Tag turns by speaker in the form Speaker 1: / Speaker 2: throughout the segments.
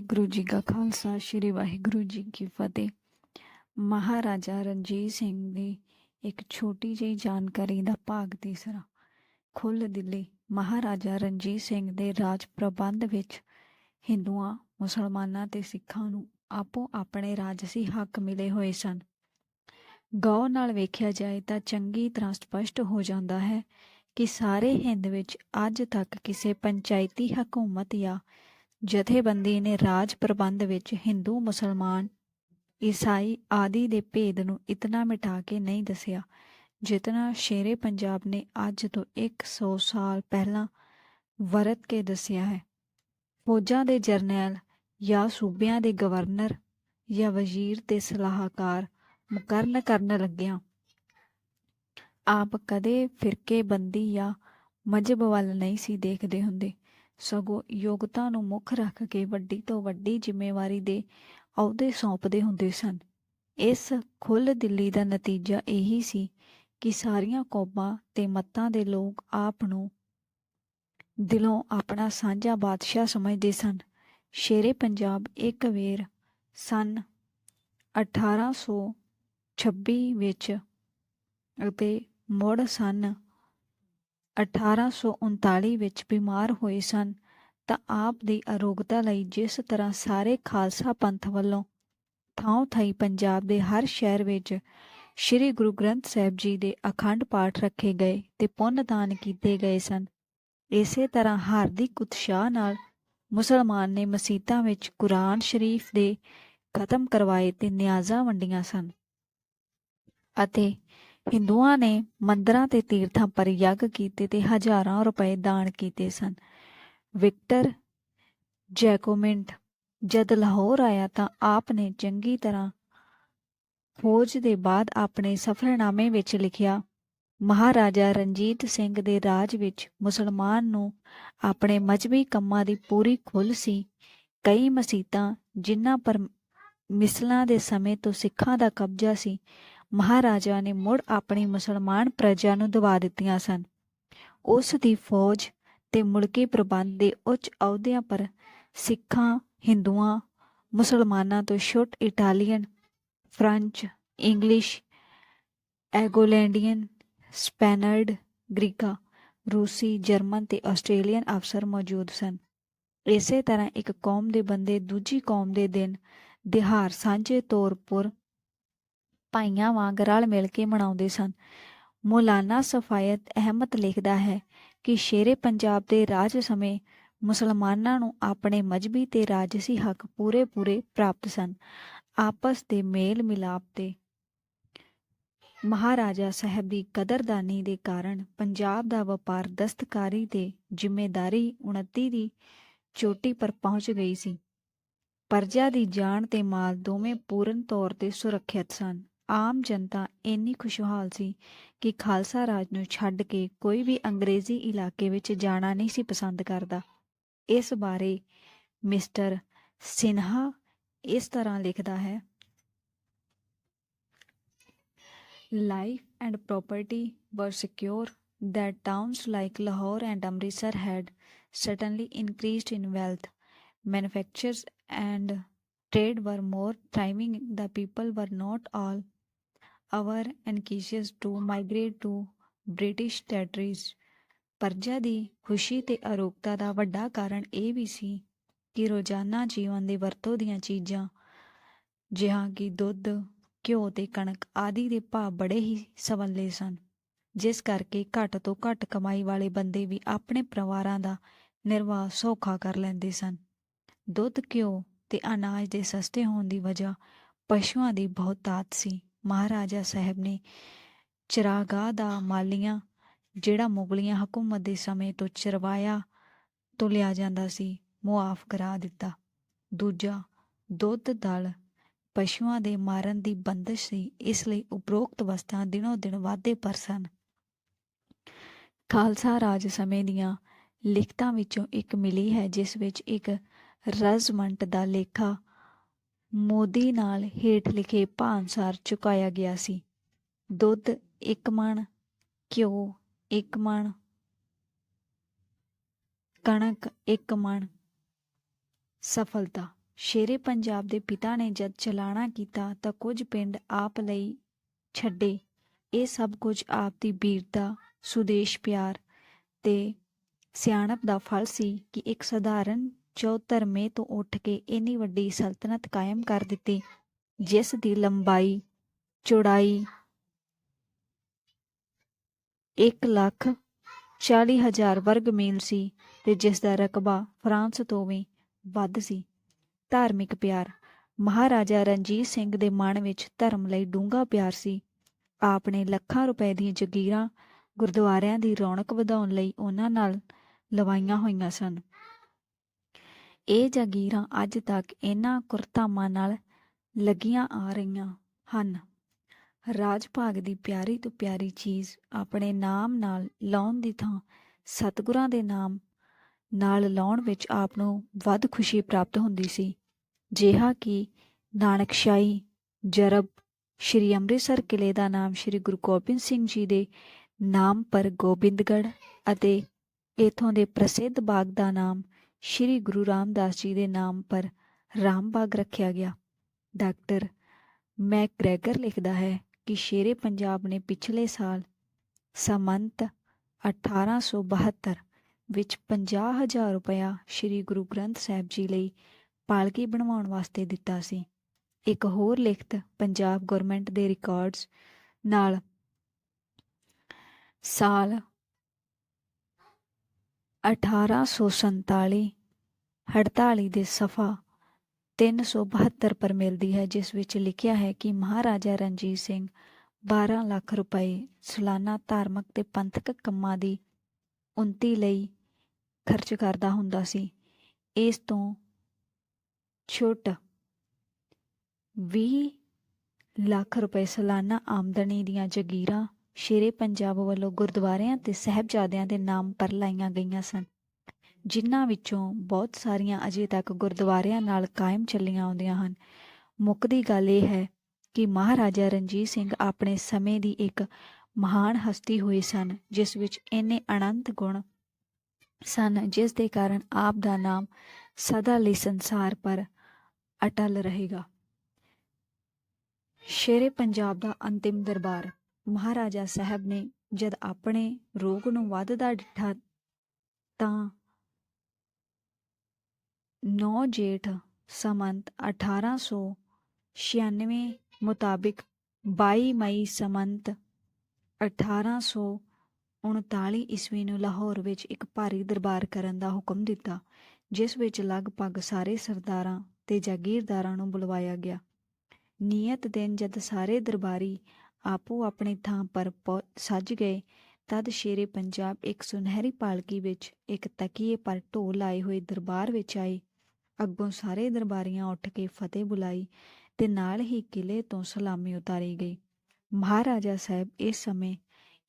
Speaker 1: ਗੁਰੂ ਜੀ ਕਾ ਖਾਲਸਾ, ਸ੍ਰੀ ਵਾਹਿਗੁਰੂ ਜੀ ਕੀ ਫਤਿਹ। ਮਹਾਰਾਜਾ ਰਣਜੀਤ ਸਿੰਘ ਦੀ ਇੱਕ ਛੋਟੀ ਜਿਹੀ ਜਾਣਕਾਰੀ ਦਾ ਭਾਗ ਤੀਸਰਾ ਖੁੱਲ ਦਿੱਲੀ, ਮਹਾਰਾਜਾ ਰਣਜੀਤ ਸਿੰਘ ਦੇ ਰਾਜ ਪ੍ਰਬੰਧ ਵਿੱਚ ਹਿੰਦੂਆਂ, ਮੁਸਲਮਾਨਾਂ ਤੇ ਸਿੱਖਾਂ ਨੂੰ ਆਪੋ ਆਪਣੇ ਰਾਜਸੀ ਹੱਕ ਮਿਲੇ ਹੋਏ ਸਨ। ਗੌਰ ਨਾਲ ਵੇਖਿਆ ਜਾਏ ਤਾਂ ਚੰਗੀ ਤਰ੍ਹਾਂ ਸਪਸ਼ਟ ਹੋ ਜਾਂਦਾ ਹੈ ਕਿ ਸਾਰੇ ਹਿੰਦ ਵਿੱਚ ਅੱਜ ਤੱਕ ਕਿਸੇ ਪੰਚਾਇਤੀ ਹਕੂਮਤ ਜਾਂ ਜਥੇਬੰਦੀ ਨੇ ਰਾਜ ਪ੍ਰਬੰਧ ਵਿੱਚ ਹਿੰਦੂ, ਮੁਸਲਮਾਨ, ਈਸਾਈ ਆਦਿ ਦੇ ਭੇਦ ਨੂੰ ਇਤਨਾ ਮਿਟਾ ਕੇ ਨਹੀਂ ਦੱਸਿਆ, ਜਿਤਨਾ ਸ਼ੇਰੇ ਪੰਜਾਬ ਨੇ ਅੱਜ ਤੋਂ 100 ਸਾਲ ਪਹਿਲਾਂ ਵਰਤ ਕੇ ਦੱਸਿਆ ਹੈ। ਫੌਜਾਂ ਦੇ ਜਰਨੈਲ ਜਾਂ ਸੂਬਿਆਂ ਦੇ ਗਵਰਨਰ ਜਾਂ ਵਜ਼ੀਰ ਤੇ ਸਲਾਹਕਾਰ ਮੁਕਰਨ ਕਰਨ ਲੱਗਿਆ। ਆਪ ਕਦੇ ਫਿਰਕੇ ਬੰਦੀ ਜਾਂ ਮਜਬ ਵੱਲ ਨਹੀਂ ਸੀ ਦੇਖਦੇ ਹੁੰਦੇ। ਸਗੋਂ ਯੋਗਤਾ ਨੂੰ ਮੁੱਖ ਰੱਖ ਕੇ ਵੱਡੀ ਤੋਂ ਵੱਡੀ ਜ਼ਿੰਮੇਵਾਰੀ ਦੇ ਅਹੁਦੇ ਸੌਂਪਦੇ ਹੁੰਦੇ ਸਨ। ਇਸ ਖੁੱਲ ਦਿੱਲੀ ਦਾ ਨਤੀਜਾ ਇਹੀ ਸੀ ਕਿ ਸਾਰੀਆਂ ਕੌਮਾਂ ਤੇ ਮਤਾਂ ਦੇ ਲੋਕ ਆਪ ਨੂੰ ਦਿਲੋਂ ਆਪਣਾ ਸਾਂਝਾ ਬਾਦਸ਼ਾਹ ਸਮਝਦੇ ਸਨ। ਸ਼ੇਰੇ ਪੰਜਾਬ ਇੱਕ ਵੇਰ ਸਨ 1826 ਵਿੱਚ ਅਤੇ ਮੁੜ ਸਨ 1839 ਵਿੱਚ ਬਿਮਾਰ ਹੋਏ ਸਨ, ਤਾਂ ਆਪ ਦੀ ਅਰੋਗਤਾ ਲਈ ਜਿਸ ਤਰ੍ਹਾਂ ਸਾਰੇ ਖਾਲਸਾ ਪੰਥ ਵੱਲੋਂ ਥਾਂ ਥਾਈ ਪੰਜਾਬ ਦੇ ਹਰ ਸ਼ਹਿਰ ਵਿੱਚ ਸ੍ਰੀ ਗੁਰੂ ਗ੍ਰੰਥ ਸਾਹਿਬ ਜੀ ਦੇ ਅਖੰਡ ਪਾਠ ਰੱਖੇ ਗਏ ਤੇ ਪੁੰਨ ਦਾਨ ਕੀਤੇ ਗਏ ਸਨ। ਇਸੇ ਤਰ੍ਹਾਂ ਹਾਰਦਿਕ ਉਤਸ਼ਾਹ ਨਾਲ ਮੁਸਲਮਾਨ ਨੇ ਮਸੀਤਾਂ ਵਿੱਚ ਕੁਰਾਨ ਸ਼ਰੀਫ ਦੇ ਖਤਮ ਕਰਵਾਏ ਤੇ ਨਿਆਜ਼ਾਂ ਵੰਡੀਆਂ ਸਨ ਅਤੇ ਹਿੰਦੂਆਂ ਨੇ ਮੰਦਰਾਂ ਤੇ ਤੀਰਥਾਂ ਪਰ ਯੱਗ ਕੀਤੇ ਤੇ ਹਜ਼ਾਰਾਂ ਰੁਪਏ ਦਾਨ ਕੀਤੇ ਸਨ। ਵਿਕਟਰ ਜੈਕੋਮਿੰਟ, ਜਦ ਲਾਹੌਰ ਆਇਆ ਤਾਂ ਆਪ ਨੇ ਚੰਗੀ ਤਰ੍ਹਾਂ ਫੌਜ ਦੇ ਬਾਅਦ ਆਪਣੇ ਸਫ਼ਰਨਾਮੇ ਵਿੱਚ ਲਿਖਿਆ, ਮਹਾਰਾਜਾ ਰਣਜੀਤ ਸਿੰਘ ਦੇ ਰਾਜ ਵਿੱਚ ਮੁਸਲਮਾਨ ਨੂੰ ਆਪਣੇ ਮਜਬੀ ਕੰਮਾਂ ਦੀ ਪੂਰੀ ਖੁੱਲ੍ਹ ਸੀ। ਕਈ ਮਸੀਤਾਂ, ਜਿਨ੍ਹਾਂ ਪਰ ਮਿਸਲਾਂ ਦੇ ਸਮੇਂ ਤੋਂ ਸਿੱਖਾਂ ਦਾ ਕਬਜ਼ਾ ਸੀ ਮਹਾਰਾਜਾ ਨੇ ਮੁੜ ਆਪਣੀ ਮੁਸਲਮਾਨ ਪ੍ਰਜਾ ਨੂੰ ਦਵਾ ਦਿੱਤੀਆਂ ਸਨ। ਉਸ ਦੀ ਫੌਜ ਤੇ ਮੁਲਕੀ ਪ੍ਰਬੰਧ ਦੇ ਉੱਚ ਅਹੁਦਿਆਂ ਪਰ ਸਿੱਖਾਂ, ਹਿੰਦੂਆਂ, ਮੁਸਲਮਾਨਾਂ ਤੋਂ ਛੁੱਟ ਇਟਾਲੀਅਨ, ਫ੍ਰੈਂਚ, ਇੰਗਲਿਸ਼, ਐਗੋਲੈਂਡੀਅਨ, ਸਪੈਨਰਡ, ਗ੍ਰੀਕਾ, ਰੂਸੀ, ਜਰਮਨ ਤੇ ਆਸਟ੍ਰੇਲੀਅਨ ਅਫਸਰ ਮੌਜੂਦ ਸਨ। ਇਸੇ ਤਰ੍ਹਾਂ ਇੱਕ ਕੌਮ ਦੇ ਬੰਦੇ ਦੂਜੀ ਕੌਮ ਦੇ ਦਿਨ ਦਿਹਾਰ ਸਾਂਝੇ ਤੌਰ ਪਰ ਭਾਈਆਂ ਵਾਂਗ ਰਲ ਮਿਲ ਕੇ ਮਨਾਉਂਦੇ ਸਨ। ਮੌਲਾਨਾ ਸਫਾਇਤ ਅਹਿਮਦ ਲਿਖਦਾ ਹੈ ਕਿ ਸ਼ੇਰੇ ਪੰਜਾਬ ਦੇ ਰਾਜ ਸਮੇਂ ਮੁਸਲਮਾਨਾਂ ਨੂੰ ਆਪਣੇ ਮਜਬੀ ਤੇ ਰਾਜਸੀ ਹੱਕ ਪੂਰੇ ਪੂਰੇ ਪ੍ਰਾਪਤ ਸਨ। ਆਪਸ ਦੇ ਮੇਲ ਮਿਲਾਪ ਤੇ ਮਹਾਰਾਜਾ ਸਾਹਿਬ ਦੀ ਕਦਰਦਾਨੀ ਦੇ ਕਾਰਨ ਪੰਜਾਬ ਦਾ ਵਪਾਰ ਦਸਤਕਾਰੀ ਤੇ ਜ਼ਿੰਮੇਦਾਰੀ ਉਨਤੀ ਦੀ ਚੋਟੀ ਪਰ ਪਹੁੰਚ ਗਈ ਸੀ। ਪਰਜਾ ਦੀ ਜਾਨ ਤੇ ਮਾਲ ਦੋਵੇਂ ਪੂਰਨ ਤੌਰ ਤੇ ਸੁਰੱਖਿਅਤ ਸਨ। ਆਮ ਜਨਤਾ ਇੰਨੀ ਖੁਸ਼ਹਾਲ ਸੀ ਕਿ ਖਾਲਸਾ ਰਾਜ ਨੂੰ ਛੱਡ ਕੇ ਕੋਈ ਵੀ ਅੰਗਰੇਜ਼ੀ ਇਲਾਕੇ ਵਿੱਚ ਜਾਣਾ ਨਹੀਂ ਸੀ ਪਸੰਦ ਕਰਦਾ ਇਸ ਬਾਰੇ ਮਿਸਟਰ ਸਿਨਹਾ ਇਸ ਤਰ੍ਹਾਂ ਲਿਖਦਾ ਹੈ Life and property were secure, that towns like Lahore and Amritsar had certainly increased in wealth. Manufactures and trade were more thriving. The people were not all over anxious to migrate to British territories. ਪਰਜਾ ਦੀ ਖੁਸ਼ੀ ਤੇ ਅਰੋਗਤਾ ਦਾ ਵੱਡਾ ਕਾਰਨ ਇਹ ਵੀ ਸੀ ਕਿ ਰੋਜ਼ਾਨਾ ਜੀਵਨ ਦੇ ਵਰਤੋਂ ਦੀਆਂ ਚੀਜ਼ਾਂ, ਜਿਹਾਂ ਕਿ ਦੁੱਧ, ਘਿਓ ਤੇ ਕਣਕ ਆਦਿ ਦੇ ਭਾਅ ਬੜੇ ਹੀ ਸਵੱਲੇ ਸਨ, ਜਿਸ ਕਰਕੇ ਘੱਟ ਤੋਂ ਘੱਟ ਕਮਾਈ ਵਾਲੇ ਬੰਦੇ ਵੀ ਆਪਣੇ ਪਰਿਵਾਰਾਂ ਦਾ ਨਿਰਵਾਹ ਸੌਖਾ ਕਰ ਲੈਂਦੇ ਸਨ ਦੁੱਧ, ਘਿਓ ਤੇ ਅਨਾਜ ਦੇ ਸਸਤੇ ਹੋਣ ਦੀ ਵਜ੍ਹਾ ਪਸ਼ੂਆਂ ਦੀ ਬਹੁਤਾਤ ਸੀ ਮਹਾਰਾਜਾ ਸਾਹਿਬ ਨੇ ਚਰਾਗਾਹ ਦਾ ਮਾਲੀਆਂ, ਜਿਹੜਾ ਮੁਗਲੀਆਂ ਹਕੂਮਤ ਦੇ ਸਮੇਂ ਤੋਂ ਚਰਵਾਇਆ ਤੋਂ ਲਿਆ ਜਾਂਦਾ ਸੀ, ਮੁਆਫ ਕਰਾ ਦਿੱਤਾ। ਦੂਜਾ, ਦੁੱਧ, ਦਲ ਪਸ਼ੂਆਂ ਦੇ ਮਾਰਨ ਦੀ ਬੰਦਸ਼ ਸੀ, ਇਸ ਲਈ ਉਪਰੋਕਤ ਵਸਤਾਂ ਦਿਨੋ ਦਿਨ ਵਾਧੇ ਪਰ ਸਨ। ਖਾਲਸਾ ਰਾਜ ਸਮੇਂ ਦੀਆਂ ਲਿਖਤਾਂ ਵਿੱਚੋਂ ਇੱਕ ਮਿਲੀ ਹੈ, ਜਿਸ ਵਿੱਚ ਇੱਕ ਰਜ਼ਮੰਟ ਦਾ ਲੇਖਾ ਮੋਦੀ ਨਾਲ ਹੇਠ ਲਿਖੇ ਭਾਅਨੁਸਾਰ ਚੁਕਾਇਆ ਗਿਆ ਸੀ। ਦੁੱਧ ਇੱਕ ਮਣ, ਘਿਓ ਇੱਕ ਮਣ, ਕਣਕ ਇੱਕ ਮਣ। ਸਫਲਤਾ। ਸ਼ੇਰੇ ਪੰਜਾਬ ਦੇ ਪਿਤਾ ਨੇ ਜਦ ਚਲਾਣਾ ਕੀਤਾ ਤਾਂ ਕੁਝ ਪਿੰਡ ਆਪ ਲਈ ਛੱਡੇ। ਇਹ ਸਭ ਕੁਝ ਆਪ ਦੀ ਬੀਰਤਾ, ਸੁਦੇਸ਼ ਪਿਆਰ ਤੇ ਸਿਆਣਪ ਦਾ ਫਲ ਸੀ ਕਿ ਇੱਕ ਸਧਾਰਨ ਚੌਧਰਮੇ ਤੋਂ ਉੱਠ ਕੇ ਇੰਨੀ ਵੱਡੀ ਸਲਤਨਤ ਕਾਇਮ ਕਰ ਦਿੱਤੀ, ਜਿਸ ਦੀ ਲੰਬਾਈ, ਚੌੜਾਈ 1 ਲੱਖ 40 ਹਜ਼ਾਰ ਵਰਗ ਮੀਲ ਸੀ ਤੇ ਜਿਸ ਦਾ ਰਕਬਾ ਫਰਾਂਸ ਤੋਂ ਵੀ ਵੱਧ ਸੀ। ਧਾਰਮਿਕ ਪਿਆਰ, ਮਹਾਰਾਜਾ ਰਣਜੀਤ ਸਿੰਘ ਦੇ ਮਨ ਵਿੱਚ ਧਰਮ ਲਈ ਡੂੰਘਾ ਪਿਆਰ ਸੀ। ਆਪ ਨੇ ਲੱਖਾਂ ਰੁਪਏ ਦੀਆਂ ਜਗੀਰਾਂ ਗੁਰਦੁਆਰਿਆਂ ਦੀ ਰੌਣਕ ਵਧਾਉਣ ਲਈ ਉਹਨਾਂ ਨਾਲ ਲਵਾਈਆਂ ਹੋਈਆਂ ਸਨ। ਇਹ ਜਾਗੀਰਾਂ ਅੱਜ ਤੱਕ ਇਹਨਾਂ ਕੁਰਤਾਮਾਂ ਨਾਲ ਲੱਗੀਆਂ ਆ ਰਹੀਆਂ ਹਨ। ਰਾਜ ਭਾਗ ਦੀ ਪਿਆਰੀ ਤੋਂ ਪਿਆਰੀ ਚੀਜ਼ ਆਪਣੇ ਨਾਮ ਨਾਲ ਲਾਉਣ ਦੀ ਥਾਂ ਸਤਿਗੁਰਾਂ ਦੇ ਨਾਮ ਨਾਲ ਲਾਉਣ ਵਿੱਚ ਆਪ ਨੂੰ ਵੱਧ ਖੁਸ਼ੀ ਪ੍ਰਾਪਤ ਹੁੰਦੀ ਸੀ। ਜਿਹਾ ਕਿ ਨਾਨਕਸ਼ਾਹੀ, ਜਰਬ, ਸ਼੍ਰੀ ਅੰਮ੍ਰਿਤਸਰ ਕਿਲੇ ਦਾ ਨਾਮ ਸ਼੍ਰੀ ਗੁਰੂ ਗੋਬਿੰਦ ਸਿੰਘ ਜੀ ਦੇ ਨਾਮ ਪਰ ਗੋਬਿੰਦਗੜ੍ਹ ਅਤੇ ਇਥੋਂ ਦੇ ਪ੍ਰਸਿੱਧ ਬਾਗ ਦਾ ਨਾਮ ਸ਼੍ਰੀ ਗੁਰੂ ਰਾਮਦਾਸ ਜੀ ਦੇ ਨਾਮ ਪਰ ਰਾਮਬਾਗ ਰੱਖਿਆ ਗਿਆ। ਡਾਕਟਰ ਮੈਕਗ੍ਰੈਗਰ ਲਿਖਦਾ ਹੈ ਕਿ ਸ਼ੇਰੇ ਪੰਜਾਬ ਨੇ ਪਿਛਲੇ ਸਾਲ ਸਮੰਤ 1872 ਵਿੱਚ 50000 ਰੁਪਇਆ ਸ਼੍ਰੀ ਗੁਰੂ ਗ੍ਰੰਥ ਸਾਹਿਬ ਜੀ ਲਈ ਪਾਲਕੀ ਬਣਵਾਉਣ ਵਾਸਤੇ ਦਿੱਤਾ ਸੀ। ਇੱਕ ਹੋਰ ਲਿਖਤ ਪੰਜਾਬ ਗਵਰਨਮੈਂਟ ਦੇ ਰਿਕਾਰਡਸ ਨਾਲ ਸਾਲ 1847 48 ਦੇ ਸਫਾ 372 ਪਰ ਮਿਲਦੀ ਹੈ, ਜਿਸ ਵਿੱਚ ਲਿਖਿਆ ਹੈ ਕਿ ਮਹਾਰਾਜਾ ਰਣਜੀਤ ਸਿੰਘ 12 ਲੱਖ ਰੁਪਏ ਸਾਲਾਨਾ ਧਾਰਮਿਕ ਤੇ ਪੰਥਕ ਕੰਮਾਂ ਦੀ ਉਨਤੀ ਲਈ ਖਰਚ ਕਰਦਾ ਹੁੰਦਾ ਸੀ। ਇਸ ਤੋਂ ਛੋਟ 20 ਲੱਖ ਰੁਪਏ ਸਾਲਾਨਾ ਆਮਦਨੀ ਦੀਆਂ ਜਗੀਰਾਂ ਸ਼ੇਰੇ ਪੰਜਾਬ ਵੱਲੋਂ ਗੁਰਦੁਆਰਿਆਂ ਤੇ ਸਹਿਬਜ਼ਾਦਿਆਂ ਦੇ ਨਾਮ ਪਰ ਲਾਈਆਂ ਗਈਆਂ ਸਨ, ਜਿਨ੍ਹਾਂ ਵਿੱਚੋਂ ਬਹੁਤ ਸਾਰੀਆਂ ਅਜੇ ਤੱਕ ਗੁਰਦੁਆਰਿਆਂ ਨਾਲ ਕਾਇਮ ਚੱਲੀਆਂ ਆਉਂਦੀਆਂ ਹਨ। ਮੁੱਕਦੀ ਗੱਲ ਇਹ ਹੈ ਕਿ ਮਹਾਰਾਜਾ ਰਣਜੀਤ ਸਿੰਘ ਆਪਣੇ ਸਮੇਂ ਦੀ ਇੱਕ ਮਹਾਨ ਹਸਤੀ ਹੋਏ ਸਨ, ਜਿਸ ਵਿੱਚ ਇੰਨੇ ਅਨੰਤ ਗੁਣ ਸਨ, ਜਿਸ ਦੇ ਕਾਰਨ ਆਪ ਦਾ ਨਾਮ ਸਦਾ ਲਈ ਸੰਸਾਰ ਪਰ ਅਟਲ ਰਹੇਗਾ। ਸ਼ੇਰੇ ਪੰਜਾਬ ਦਾ ਅੰਤਿਮ ਦਰਬਾਰ ਮਹਾਰਾਜਾ ਸਾਹਿਬ ਨੇ ਜਦ ਆਪਣੇ ਰੋਗ ਨੂੰ ਵੱਧਦਾ ਡਿੱਠਾ ਤਾਂ 9 ਜੇਠ ਸਮੰਤ 1896 ਮੁਤਾਬਿਕ 22 ਮਈ ਸਮੰਤ 1839 ਈਸਵੀ ਨੂੰ ਲਾਹੌਰ ਵਿੱਚ ਇੱਕ ਭਾਰੀ ਦਰਬਾਰ ਕਰਨ ਦਾ ਹੁਕਮ ਦਿੱਤਾ, ਜਿਸ ਵਿੱਚ ਲਗਭਗ ਸਾਰੇ ਸਰਦਾਰਾਂ ਤੇ ਜਾਗੀਰਦਾਰਾਂ ਨੂੰ ਬੁਲਵਾਇਆ ਗਿਆ। ਨਿਯਤ ਦਿਨ ਜਦ ਸਾਰੇ ਦਰਬਾਰੀ ਆਪੋ ਆਪਣੀ ਥਾਂ ਪਰ ਸੱਜ ਗਏ। ਤਦ ਸ਼ੇਰੇ ਪੰਜਾਬ ਇੱਕ ਸੁਨਹਿਰੀ ਪਾਲਕੀ ਵਿੱਚ ਇੱਕ ਤਕੀਏ ਪਰ ਢੋਲ ਲਾਏ ਹੋਏ ਦਰਬਾਰ ਵਿੱਚ ਆਏ। ਅੱਗੋਂ ਸਾਰੇ ਦਰਬਾਰੀਆਂ ਉੱਠ ਕੇ ਫਤਿਹ ਬੁਲਾਈ ਤੇ ਨਾਲ ਹੀ ਕਿਲੇ ਤੋਂ ਸਲਾਮੀ ਉਤਾਰੀ ਗਈ। ਮਹਾਰਾਜਾ ਸਾਹਿਬ ਇਸ ਸਮੇਂ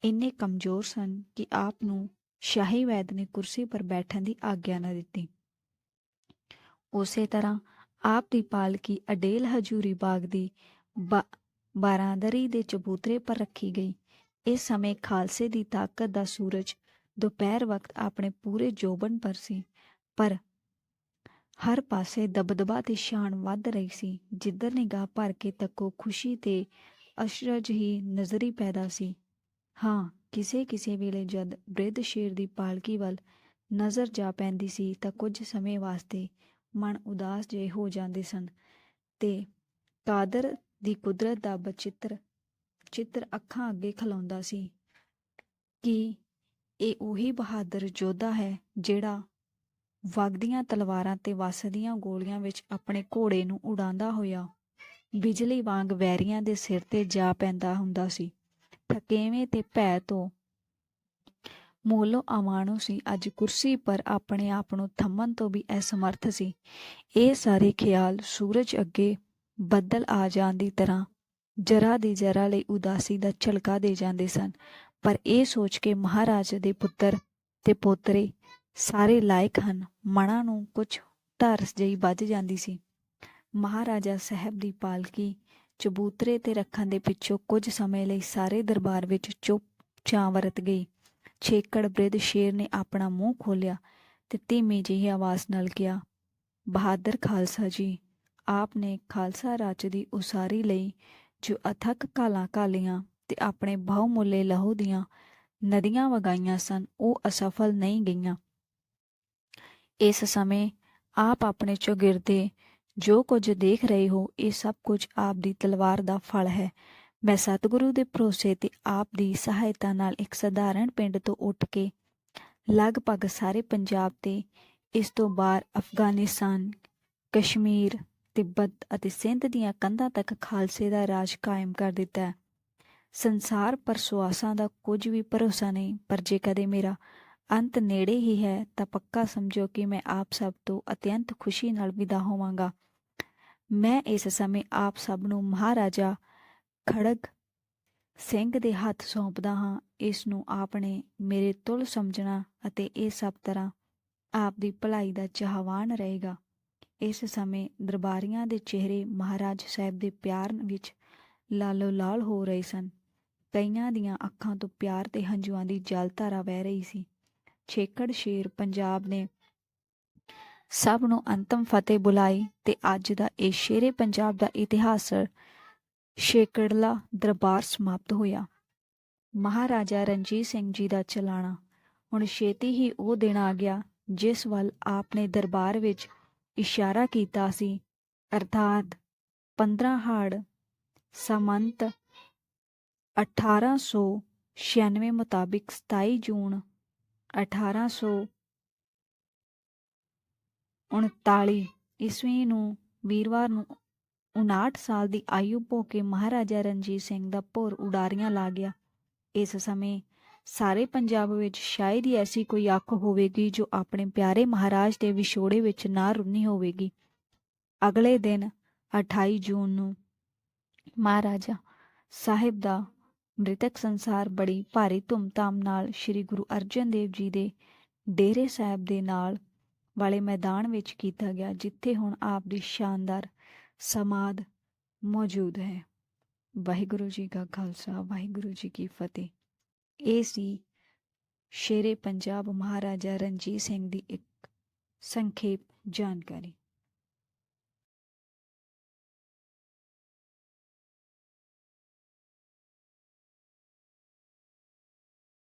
Speaker 1: ਇੰਨੇ ਕਮਜ਼ੋਰ ਸਨ ਕਿ ਆਪ ਨੂੰ ਸ਼ਾਹੀ ਵੈਦ ਨੇ ਕੁਰਸੀ ਪਰ ਬੈਠਣ ਦੀ ਆਗਿਆ ਨਾ ਦਿੱਤੀ। ਉਸੇ ਤਰ੍ਹਾਂ ਆਪ ਦੀ ਪਾਲਕੀ ਅਡੇਲ ਹਜੂਰੀ ਬਾਗ ਦੀ ਬਾਰਾਂਦਰੀ ਦੇ ਚਬੂਤਰੇ ਪਰ ਰੱਖੀ ਗਈ। ਇਸ ਸਮੇਂ ਖਾਲਸੇ ਦੀ ਤਾਕਤ ਦਾ ਸੂਰਜ ਦੁਪਹਿਰ ਵਕਤ ਆਪਣੇ ਪੂਰੇ ਜੋਬਨ ਪਰ ਸੀ, ਪਰ ਹਰ ਪਾਸੇ ਦਬਦਬਾ ਤੇ ਸ਼ਾਨ ਵੱਧ ਰਹੀ ਸੀ, ਜਿੱਧਰ ਨਿਗਾਹ ਭਰ ਕੇ ਤੱਕੋ ਖੁਸ਼ੀ ਤੇ ਅਸ਼ਰਜ ਹੀ ਨਜ਼ਰੀ ਪੈਦਾ ਸੀ। ਹਾਂ, ਕਿਸੇ ਕਿਸੇ ਵੇਲੇ ਜਦ ਬ੍ਰਿਧ ਸ਼ੇਰ ਦੀ ਪਾਲਕੀ ਵੱਲ ਨਜ਼ਰ ਜਾ ਪੈਂਦੀ ਸੀ, ਤਾਂ ਕੁਝ ਸਮੇਂ ਵਾਸਤੇ ਮਨ ਉਦਾਸ ਜੇ ਹੋ ਜਾਂਦੇ ਸਨ ਤੇ ਕਾਦਰ ਦੀ ਕੁਦਰਤ ਦਾ ਬਚਿੱਤਰ, ਚਿੱਤਰ ਅੱਖਾਂ ਅੱਗੇ ਖਲਾਉਂਦਾ ਸੀ ਕਿ ਇਹ ਉਹੀ ਬਹਾਦਰ ਯੋਧਾ ਹੈ ਜਿਹੜਾ ਵਗਦੀਆਂ ਤਲਵਾਰਾਂ ਤੇ ਵਸਦੀਆਂ ਗੋਲੀਆਂ ਵਿੱਚ ਆਪਣੇ ਘੋੜੇ ਨੂੰ ਉਡਾਉਂਦਾ ਹੋਇਆ ਬਿਜਲੀ ਵਾਂਗ ਵੈਰੀਆਂ ਦੇ ਸਿਰ ਤੇ ਜਾ ਪੈਂਦਾ ਹੁੰਦਾ ਸੀ। ਥਕੇਵੇਂ ਤੇ ਭੈ ਤੋਂ ਮੋਲੋ ਅਮਾਨੂ ਸੀ। ਅੱਜ ਕੁਰਸੀ ਪਰ ਆਪਣੇ ਆਪ ਨੂੰ ਥੰਮਣ ਤੋਂ ਵੀ ਅਸਮਰਥ ਸੀ। ਇਹ ਸਾਰੇ ਖਿਆਲ ਸੂਰਜ ਅੱਗੇ ਬੱਦਲ ਆ ਜਾਣ ਦੀ ਤਰ੍ਹਾਂ ਜਰਾ ਦੀ ਜਰਾ ਲਈ ਉਦਾਸੀ ਦਾ ਝਲਕਾ ਦੇ ਜਾਂਦੇ ਸਨ। ਪਰ ਇਹ ਸੋਚ ਕੇ ਮਹਾਰਾਜ ਦੇ ਪੁੱਤਰ ਤੇ ਪੋਤਰੇ ਸਾਰੇ ਲਾਇਕ ਹਨ। ਮਨਾਂ ਨੂੰ ਕੁਝ ਧਰਸ ਜਈ ਵੱਜ ਜਾਂਦੀ ਸੀ। ਮਹਾਰਾਜਾ ਸਾਹਿਬ ਦੀ ਪਾਲਕੀ ਚਬੂਤਰੇ ਤੇ ਰੱਖਣ ਦੇ ਪਿੱਛੋਂ ਕੁਝ ਸਮੇਂ ਲਈ ਸਾਰੇ ਦਰਬਾਰ ਵਿੱਚ ਚੁੱਪ ਚਾਂ ਵਰਤ ਗਈ। ਛੇਕੜ ਬ੍ਰਿਧ ਸ਼ੇਰ ਨੇ ਆਪਣਾ ਮੂੰਹ ਖੋਲਿਆ ਤੇ ਧੀਮੀ ਜਿਹੀ ਆਵਾਜ਼ ਨਾਲ ਕਿਹਾ, ਬਹਾਦਰ ਖਾਲਸਾ ਜੀ ਆਪ ਨੇ ਖਾਲਸਾ ਰਾਜ ਦੀ ਉਸਾਰੀ ਲਈ, ਜੋ ਅਥਕ ਕਾਲਾਂ ਕਾਲੀਆਂ ਤੇ ਆਪਣੇ ਬਹੁਮੁੱਲੇ ਲਹੂ ਦੀਆਂ ਨਦੀਆਂ ਵਗਾਈਆਂ ਸਨ, ਉਹ ਅਸਫਲ ਨਹੀਂ ਗਈਆਂ। ਇਸ ਸਮੇਂ ਆਪ ਆਪਣੇ ਚੌਗਿਰਦੇ ਜੋ ਕੁਝ ਦੇਖ ਰਹੇ ਹੋ, ਇਹ ਸਭ ਕੁਝ ਆਪ ਦੀ ਤਲਵਾਰ ਦਾ ਫਲ ਹੈ। ਮੈਂ ਸਤਿਗੁਰੂ ਦੇ ਭਰੋਸੇ ਤੇ ਆਪ ਦੀ ਸਹਾਇਤਾ ਨਾਲ ਇੱਕ ਸਧਾਰਨ ਪਿੰਡ ਤੋਂ ਉੱਠ ਕੇ ਲਗਭਗ ਸਾਰੇ ਪੰਜਾਬ ਤੇ ਇਸ ਤੋਂ ਬਾਹਰ ਅਫਗਾਨਿਸਤਾਨ, ਕਸ਼ਮੀਰ ਤਿੱਬਤ ਅਤੇ ਸਿੰਧ ਦੀਆਂ ਕੰਧਾਂ ਤੱਕ ਖਾਲਸੇ ਦਾ ਰਾਜ ਕਾਇਮ ਕਰ ਦਿੱਤਾ ਹੈ। ਸੰਸਾਰ ਪਰ ਸੁਆਸਾਂ ਦਾ ਕੁਝ ਵੀ ਭਰੋਸਾ ਨਹੀਂ, ਪਰ ਜੇ ਕਦੇ ਮੇਰਾ ਅੰਤ ਨੇੜੇ ਹੀ ਹੈ, ਤਾਂ ਪੱਕਾ ਸਮਝੋ ਕਿ ਮੈਂ ਆਪ ਸਭ ਤੋਂ ਅਤਿਅੰਤ ਖੁਸ਼ੀ ਨਾਲ ਵਿਦਾ ਹੋਵਾਂਗਾ। ਮੈਂ ਇਸ ਸਮੇਂ ਆਪ ਸਭ ਨੂੰ ਮਹਾਰਾਜਾ ਖੜਗ ਸਿੰਘ ਦੇ ਹੱਥ ਸੌਂਪਦਾ ਹਾਂ। ਇਸ ਨੂੰ ਆਪਨੇ ਮੇਰੇ ਤੁਲ ਸਮਝਣਾ ਅਤੇ ਇਹ ਸਭ ਤਰ੍ਹਾਂ ਆਪ ਦੀ ਭਲਾਈ ਦਾ ਚਾਹਵਾਨ ਰਹੇਗਾ। ਇਸ ਸਮੇਂ ਦਰਬਾਰੀਆਂ ਦੇ ਚਿਹਰੇ ਮਹਾਰਾਜ ਸਾਹਿਬ ਦੇ ਪਿਆਰ ਵਿੱਚ ਲਾਲੋ ਲਾਲ ਹੋ ਰਹੇ ਸਨ। ਕਈਆਂ ਦੀਆਂ ਅੱਖਾਂ ਤੋਂ ਪਿਆਰ ਤੇ ਹੰਝੂਆਂ ਦੀ ਜਲਧਾਰਾ ਵਹਿ ਰਹੀ ਸੀ। ਛੇਕੜ ਸ਼ੇਰ ਪੰਜਾਬ ਨੇ ਸਭ ਨੂੰ ਅੰਤਮ ਫਤਿਹ ਬੁਲਾਈ ਤੇ ਅੱਜ ਦਾ ਇਹ ਸ਼ੇਰੇ ਪੰਜਾਬ ਦਾ ਇਤਿਹਾਸ ਛੇਕੜਲਾ ਦਰਬਾਰ ਸਮਾਪਤ ਹੋਇਆ। ਮਹਾਰਾਜਾ ਰਣਜੀਤ ਸਿੰਘ ਜੀ ਦਾ ਚਲਾਣਾ। ਹੁਣ ਛੇਤੀ ਹੀ ਉਹ ਦਿਨ ਆ ਗਿਆ ਜਿਸ ਵੱਲ ਆਪ ਦਰਬਾਰ ਵਿੱਚ ਇਸ਼ਾਰਾ ਕੀਤਾ ਸੀ। ਅਰਥਾਤ 15 ਹਾੜ ਸਮੰਤ 1896 ਮੁਤਾਬਿਕ 27 ਜੂਨ 1839 ਈਸਵੀ ਨੂੰ ਵੀਰਵਾਰ ਨੂੰ 59 ਸਾਲ ਦੀ ਆਯੂ ਭੋ ਕੇ ਮਹਾਰਾਜਾ ਰਣਜੀਤ ਸਿੰਘ ਦਾ ਭੋਰ ਉਡਾਰੀਆਂ ਲਾ ਗਿਆ। ਇਸ ਸਮੇਂ ਸਾਰੇ ਪੰਜਾਬ ਵਿੱਚ ਸ਼ਾਇਦ ਹੀ ਐਸੀ ਕੋਈ ਅੱਖ ਹੋਵੇਗੀ ਜੋ ਆਪਣੇ ਪਿਆਰੇ ਮਹਾਰਾਜ ਦੇ ਵਿਛੋੜੇ ਵਿੱਚ ਨਾ ਰੁੰਨੀ ਹੋਵੇਗੀ। ਅਗਲੇ ਦਿਨ 28 ਜੂਨ ਨੂੰ ਮਹਾਰਾਜਾ ਸਾਹਿਬ ਦਾ ਮ੍ਰਿਤਕ ਸੰਸਾਰ ਬੜੀ ਭਾਰੀ ਧੂਮਧਾਮ ਨਾਲ ਸ੍ਰੀ ਗੁਰੂ ਅਰਜਨ ਦੇਵ ਜੀ ਦੇ ਡੇਰੇ ਸਾਹਿਬ ਦੇ ਨਾਲ ਵਾਲੇ ਮੈਦਾਨ ਵਿੱਚ ਕੀਤਾ ਗਿਆ, ਜਿੱਥੇ ਹੁਣ ਆਪ ਦੀ ਸ਼ਾਨਦਾਰ ਸਮਾਦ ਮੌਜੂਦ ਹੈ। ਵਾਹਿਗੁਰੂ ਜੀ ਕਾ ਖਾਲਸਾ, ਵਾਹਿਗੁਰੂ ਜੀ ਕੀ ਫਤਿਹ। ਇਹ ਸੀ ਸ਼ੇਰੇ ਪੰਜਾਬ ਮਹਾਰਾਜਾ ਰਣਜੀਤ ਸਿੰਘ ਦੀ ਇੱਕ ਸੰਖੇਪ ਜਾਣਕਾਰੀ।